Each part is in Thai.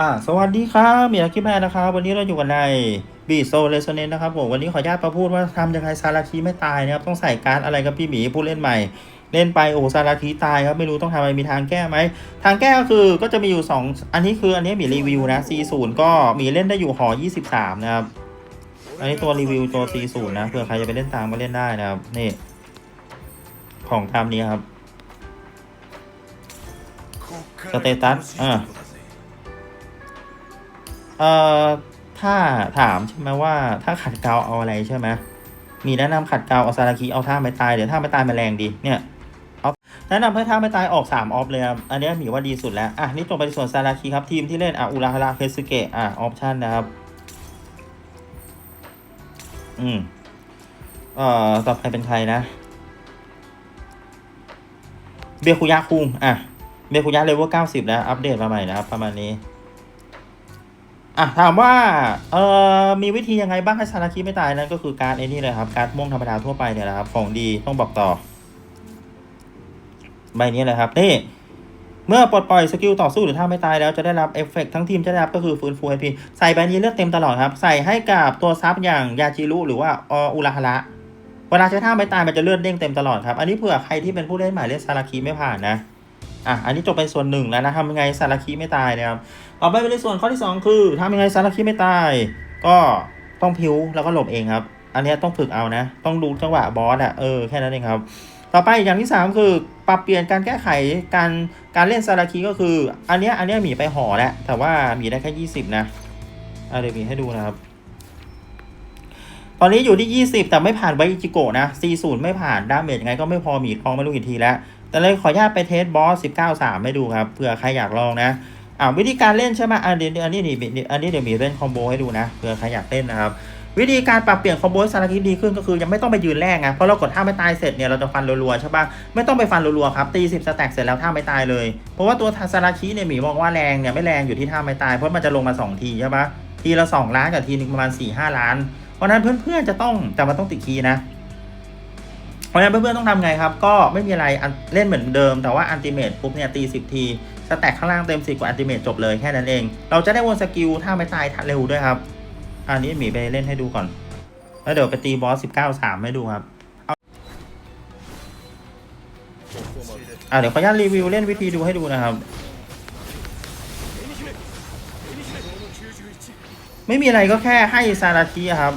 อ่าสวัสดีครับมีนักคิดแมนนะครับ วันนี้เราอยู่กันในบีโซเลสเนนนะครับผมวันนี้ขออนุญาตมาพูดว่าทำยังไงซาราคีไม่ตายนะครับ ต้องใส่การ์ดอะไรกับพี่หมีผู้เล่นใหม่ เล่นไปโอ้ซาราคีตายครับ ไม่รู้ต้องทำอะไรมีทางแก้ไหม ทางแก้ก็คือก็จะมีอยู่ 2 อันนี้คืออันนี้มีรีวิวนะ C0 ก็มีเล่นได้อยู่หอ 23 นะครับ อันนี้ตัวรีวิวตัว C0 นะเผื่อใครจะไปเล่นตามก็เล่นได้นะครับนี่ของตามนี้ครับสเตตัสอ่า เอ่อถ้าถามใช่ไหมว่าถ้าขัดเกลาเอาอะไรใช่ไหมมีแนะนำขัดเกลาเอาซาราคิเอาท่าไม่ตายเดี๋ยวท่าไม่ตายมาแรงดีเนี่ยเอาแนะนำให้ท่าไม่ตายออก 3 ออฟเลยครับอันนี้มีว่าดีสุดแล้วอะนี่จบไปส่วนซาราคิครับทีมที่เล่นอะอุราฮาระเคสึเกะอะออปชั่นนะครับอืมเอ่อต่อไปเป็นใครนะ เบียคุยะคุงอะเบคุยะเลเวล90แล้ว อัปเดตมาใหม่นะครับ ประมาณนี้ อะถามว่าเอ่อมีวิธียังไงบ้างให้ซาราคิไม่ตายนั่นก็คือการไอ้นี่เลยครับ การม่วงธรรมดาทั่วไปเนี่ยแหละครับ ของดีต้องบอกต่อ ใบนี้เลยครับนี่เมื่อปลดปล่อยสกิลต่อสู้หรือถ้าไม่ตายแล้วจะได้รับเอฟเฟกต์ทั้งทีมจะได้รับก็คือฟื้นฟู HP ใส่ใบนี้เลือกเต็มตลอดครับ ใส่ให้กับตัวซับอย่างยาจิรุหรือว่าออุราฮาระเวลาใช้ท่าไม่ตายมันจะเลือดเด้งเต็มตลอดครับ อันนี้เผื่อใครที่เป็นผู้เล่นใหม่เล่นซาราคิไม่ผ่านนะ อะอันนี้จบไปส่วนหนึ่งแล้วนะทำยังไงซารคิไม่ตายนะครับต่อไปเป็นในส่วนข้อที่ 2 คือทำยังไงซารคิไม่ตาย ก็ต้องพิวแล้วก็หลบเองครับ อันนี้ต้องฝึกเอานะ ต้องดูจังหวะบอสอะเออแค่นั้นเองครับต่อไปอย่างที่ 3 คือปรับเปลี่ยนการแก้ไขการการเล่นซารคิก็คือ อันเนี้ยอันเนี้ยหมีไปห่อแล้วแต่ว่าหมีได้แค่20 นะอะเดี๋ยวหมีให้ดูนะครับ ตอนนี้อยู่ที่ 20 แต่ไม่ผ่านไวอิจิโกะนะ40 ไม่ผ่านดาเมจยังไงก็ไม่พอหมีทองไม่รู้กี่ทีแล้ว แต่เลยขออนุญาตไปเทสบอส19 3ให้ดูครับเผื่อใครอยากลองนะอ่าวิธีการเล่นใช่ไหมอันนี้อันนี้นี่อันนี้เดี๋ยวมีเล่นคอมโบให้ดูนะเผื่อใครอยากเล่นนะครับวิธีการปรับเปลี่ยนคอมโบให้ซาราคิดีขึ้นก็คือยังไม่ต้องไปยืนแรกไงเพราะเรากดท่าไม่ตายเสร็จเนี่ยเราจะฟันรัวๆใช่ปะไม่ต้องไปฟันรัวๆครับตี10สแต็กเสร็จแล้วท่าไม่ตายเลย เพราะว่าตัวซารคิเนี่ยหมีบอกว่าแรงเนี่ยไม่แรงอยู่ที่ท่าไม่ตายเพราะมันจะลงมา 2 ทีใช่ปะทีละ 2 ล้านกับทีนึงประมาณ4-5ล้าน เพราะฉะนั้นเพื่อนๆจะต้องแต่มันต้องติดคีย์นะ เพราะฉะนั้นเพื่อนๆต้องทำไงครับ ก็ไม่มีอะไรเล่นเหมือนเดิม แต่ว่าอันติเมตปุ๊บเนี่ยตีสิบทีสแต็กข้างล่างเต็มสิบกว่าอันติเมตจบเลยแค่นั้นเอง เราจะได้วนสกิลถ้าไม่ตายทันเร็วด้วยครับ อันนี้หมีไปเล่นให้ดูก่อน แล้วเดี๋ยวไปตีบอสสิบเก้าสามให้ดูครับเอาอะเดี๋ยวขออนุญาตรีวิวเล่นวิธีดูให้ดูนะครับ ไม่มีอะไรก็แค่ให้ซาราคิครับ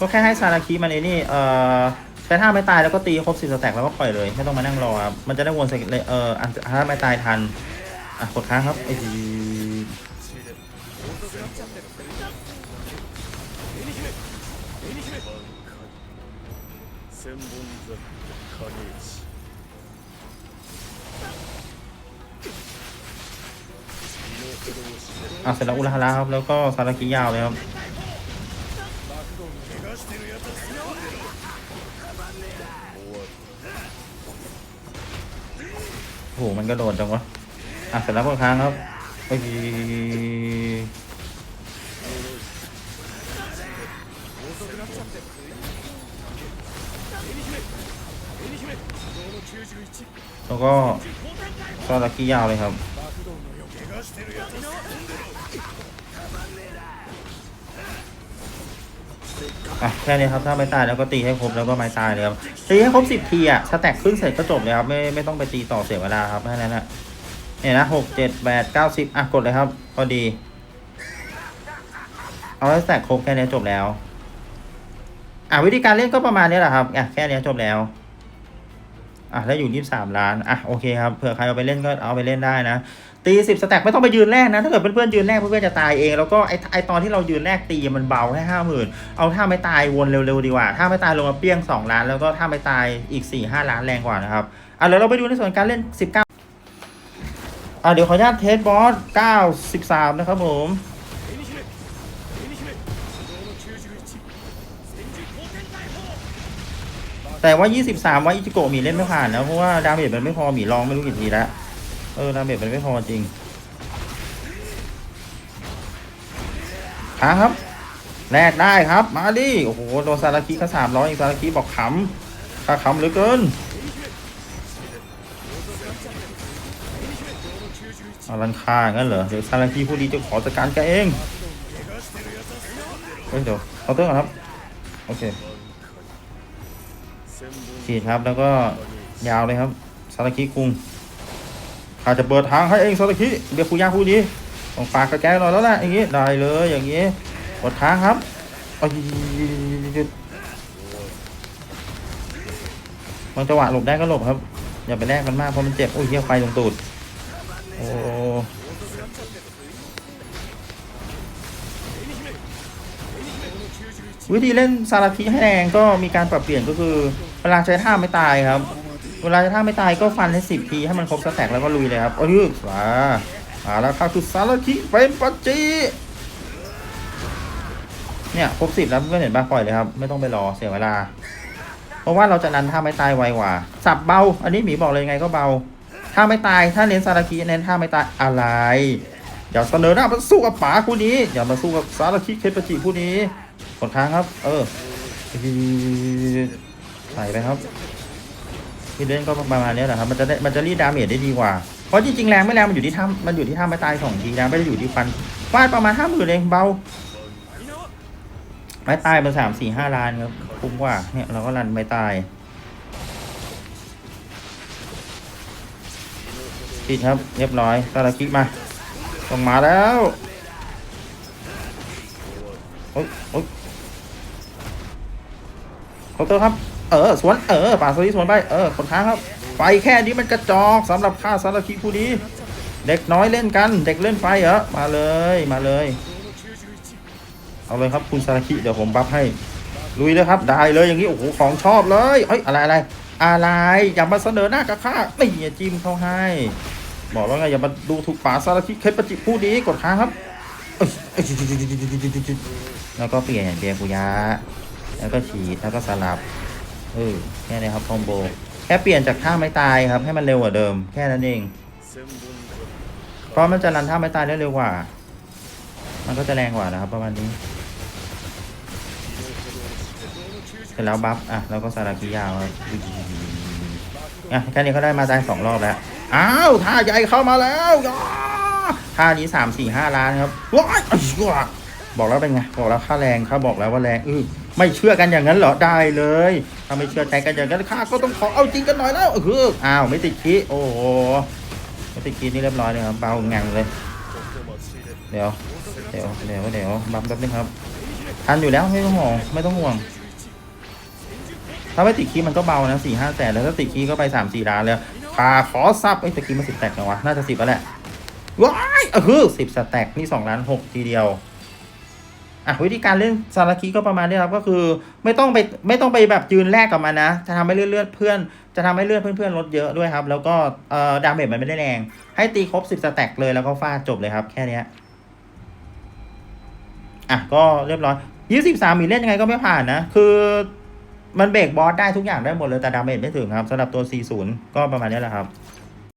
ก็แค่ให้ซาราคิมันไอ้นี่เอ่อแต่ถ้าไม่ตายแล้วก็ตีครบสิบสแต็กแล้วก็ปล่อยเลย ไม่ต้องมานั่งรอครับมันจะได้วนสกิลเลยเอ่ออันถ้าไม่ตายทันอะกดค้างครับไอ้ทีอะเสร็จแล้วอุลาฮาระครับแล้วก็ซาราคิยาวเลยครับ โอ้โหมันกระโดดจังวะ อะเสร็จแล้วก็ค้างครับไปแล้วก็ซาราคิยาวเลยครับ อะแค่นี้ครับถ้าไม่ตายแล้วก็ตีให้ครบแล้วก็ไม่ตายเลยครับตีให้ครบสิบทีอะสแต็กขึ้นเสร็จก็จบเลยครับไม่ไม่ต้องไปตีต่อเสียเวลาครับแค่นั้นแหละเนี่ยนะหกเจ็ดแปดเก้าสิบอะกดเลยครับ พอดี เอาให้สแต็กครบแค่นี้จบแล้ว อะวิธีการเล่นก็ประมาณนี้แหละครับอะแค่นี้จบแล้ว อะแล้วอยู่ยี่สามล้านอะโอเคครับเผื่อใครเอาไปเล่นก็เอาไปเล่นได้นะ ตีสิบสแต็กไม่ต้องไปยืนแรกนะ ถ้าเกิดเพื่อนๆยืนแรกเพื่อนๆจะตายเอง แล้วก็ไอไอตอนที่เรายืนแรกตีมันเบาแค่ห้าหมื่นเอาถ้าไม่ตายวนเร็วๆดีกว่า ถ้าไม่ตายลงมาเปี้ยงสองล้าน แล้วก็ถ้าไม่ตายอีกสี่ห้าล้านแรงกว่านะครับอะเดี๋ยวเราไปดูในส่วนการเล่นสิบเก้าอะเดี๋ยวขออนุญาตเทสบอสเก้าสิบสามนะครับผม แต่ว่า 23 ว่าอิจิโกะมีเล่นไม่ผ่านนะเพราะว่าดาเมจมันไม่พอหมีลองไม่รู้กี่ทีแล้วเออดาเมจมันไม่พอจริงอะครับแลกได้ครับ มาดิโอ้โหโดนซาราคิก็สามร้อยอีกซาราคิบอกขำค่าขำเหลือเกินอารันคางั้นเหรอเดี๋ยวซาลาคีผู้ดีจะขอจัดการแกเองเฮ้ยเดี๋ยวเคาน์เตอร์ก่อนครับ โอเค ขีดครับแล้วก็ยาวเลยครับซาลาคิคุงข้าจะเปิดทางให้เองซาลาคิเบียคุย่าผู้นี้ต้องฝากกับแกหน่อยแล้วแหละอย่างงี้ได้เลยอย่างงี้เปิดทางครับเอ้ยมันจังหวะหลบได้ก็หลบครับ อย่าไปแลกมันมากเพราะมันเจ็บโอ้ยเหี้ยไฟลงตูดโอ้วิธีเล่นซาราคิให้แรงก็มีการปรับเปลี่ยนก็คือ วลาใช้ท่าไม่ตายครับ เวลาใช้ท่าไม่ตายก็ฟันให้สิบทีให้มันครบสแต็กแล้วก็ลุยเลยครับโอ้ยว้ามาแล้วครับคือซารคิเป็นปัจจีเนี่ยครบสิบแล้วเพื่อนเห็นปะปล่อยเลยครับ ไม่ต้องไปรอเสียเวลา เพราะว่าเราจะนันท่าไม่ตายไวกว่า สับเบา อันนี้หมีบอกเลยไงก็เบา ถ้าไม่ตายถ้าเน้นซาราคิเน้นท่าไม่ตายอะไรอย่าเสนอหน้ามาสู้กับป๋าคู่นี้อย่ามาสู้กับซาราคิเคปจิคู่นี้กดค้างครับ เออ ส่ไปครับที่เล่นก็ประมาณนี้แหละครับมันจะได้มันจะรีดดาเมจได้ดีกว่า เพราะจริงๆแรงไม่แรงมันอยู่ที่ท่ามันอยู่ที่ท่าไม่ตายสองทีนะไม่ได้อยู่ที่ฟันฟาดประมาณห้าหมื่นเองเบาไม้ตายมาสามสี่ห้าล้านครับคุ้มกว่าเนี่ยเราก็รันไม้ตายปิดครับ เรียบร้อยซาราคิมาต้องมาแล้วโอ๊ยโอ๊ยเคตรครับ เออสวนเออป่าสวิสวนไปเออคนค้างครับไฟแค่นี้มันกระจอกสำหรับค่าซารคิผู้นี้เด็กน้อยเล่นกัน เด็กเล่นไฟเหรอมาเลยมาเลย เอาเลยครับคุณซารคิเดี๋ยวผมบัฟให้ลุยเลยครับได้เลยอย่างนี้โอ้โหของชอบเลยเฮ้ยอะไรอะไรอะไรอย่ามาเสนอหน้ากับข้าไม่อย่าจิ้มเขาให้บอกแล้วไงอย่ามาดูถูกป่าซารคิเคปจิผู้ดีกดค้างครับแล้วก็เปลี่ยนเบียกุยะแล้วก็ฉีดแล้วก็สลับ เออแค่นี้ครับคอมโบ แค่เปลี่ยนจากท่าไม่ตายครับ ให้มันเร็วกว่าเดิม แค่นั้นเอง เพราะมันจะรันท่าไม่ตายได้เร็วกว่า มันก็จะแรงกว่านะครับ ประมาณนี้เสร็จแล้วบัฟอะแล้วก็ซารากิยาวครับอะแค่นี้เขาได้มาได้สองรอบแล้ว อ้าวท่าใหญ่เข้ามาแล้วท่านี้สามสี่ห้าล้านครับว้ายอ้ยว บอกแล้วเป็นไง บอกแล้วค่าแรงเขาบอกแล้วว่าแรงอือไม่เชื่อกันอย่างนั้นเหรอได้เลย ถ้าไม่เชื่อใจกันอย่างนั้นข้าก็ต้องขอเอาจริงกันหน่อยแล้วเอออ้าวไม่ติดคีโอ้โหไม่ติดคีนี่เรียบร้อยเลยครับเบางังเลย เดี๋ยวเดี๋ยวเดี๋ยวเดี๋ยวบัฟแป๊บนึงครับทันอยู่แล้วไม่ต้องห่วงไม่ต้องห่วง ถ้าไม่ติดคีมันก็เบานะสี่ห้าแสนแล้วถ้าติดคีก็ไปสามสี่ล้านเลยพาขอซับไอ้ตะกี้มาสิบแตกนะวะน่าจะสิบแล้วแหละว้ายเออคือสิบสแต็กนี่สองล้านหกทีเดียว อะวิธีการเล่นซาราคิก็ประมาณนี้ครับก็คือไม่ต้องไปไม่ต้องไปแบบยืนแลกกับมันนะ จะทำให้เลือดเลือดเพื่อน จะทำให้เลือดเพื่อนๆลดเยอะด้วยครับ แล้วก็เอ่อดาเมจมันไม่ได้แรง ให้ตีครบสิบสแต็กเลยแล้วก็ฟาดจบเลยครับ แค่นี้อะก็เรียบร้อยยี่สิบสามมีเล่นยังไงก็ไม่ผ่านนะ คือมันเบรกบอสได้ทุกอย่างได้หมดเลยแต่ดาเมจไม่ถึงครับสำหรับตัว 40 ก็ประมาณนี้แหละครับ